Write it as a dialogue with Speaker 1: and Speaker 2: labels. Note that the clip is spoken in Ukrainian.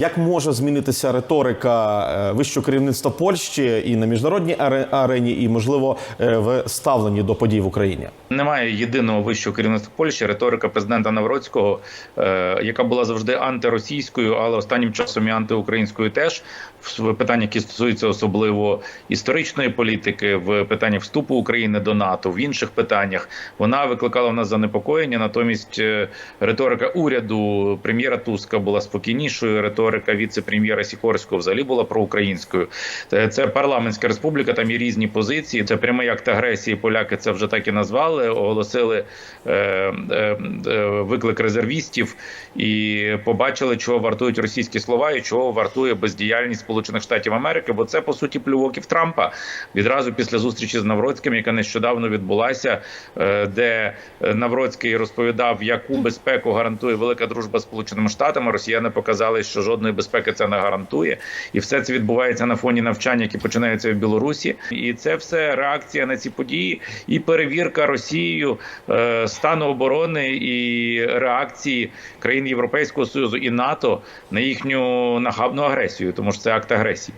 Speaker 1: Як може змінитися риторика е, вищого керівництва Польщі і на міжнародній аре- арені, і можливо е, в ставленні до подій в Україні?
Speaker 2: Немає єдиного вищого керівництва Польщі. Риторика президента Навроцького, е, яка була завжди антиросійською, але останнім часом і антиукраїнською, теж в питаннях, які стосуються особливо історичної політики, в питаннях вступу України до НАТО, в інших питаннях вона викликала в нас занепокоєння. Натомість риторика уряду прем'єра Туска була спокійнішою. Риторика віце-прем'єра Сікорського взагалі була проукраїнською. Це, це парламентська республіка, там є різні позиції. Це прямий акт агресії. Поляки це вже так і назвали. Оголосили е, е, е, виклик резервістів і побачили, чого вартують російські слова і чого вартує бездіяльність Сполучених Штатів Америки. Бо це по суті плювоків Трампа відразу після зустрічі з Навроцьким, яка нещодавно відбулася, е, де Навроцький розповідав, яку безпеку гарантує велика дружба з Сполученими Штатами. Росіяни показали, що жодної безпеки це не гарантує, і все це відбувається на фоні навчань, які починаються в Білорусі. І це все реакція на ці події і перевірка Росією е, стану оборони і реакції країн Європейського союзу і НАТО на їхню нахабну агресію, тому що це акт агресії.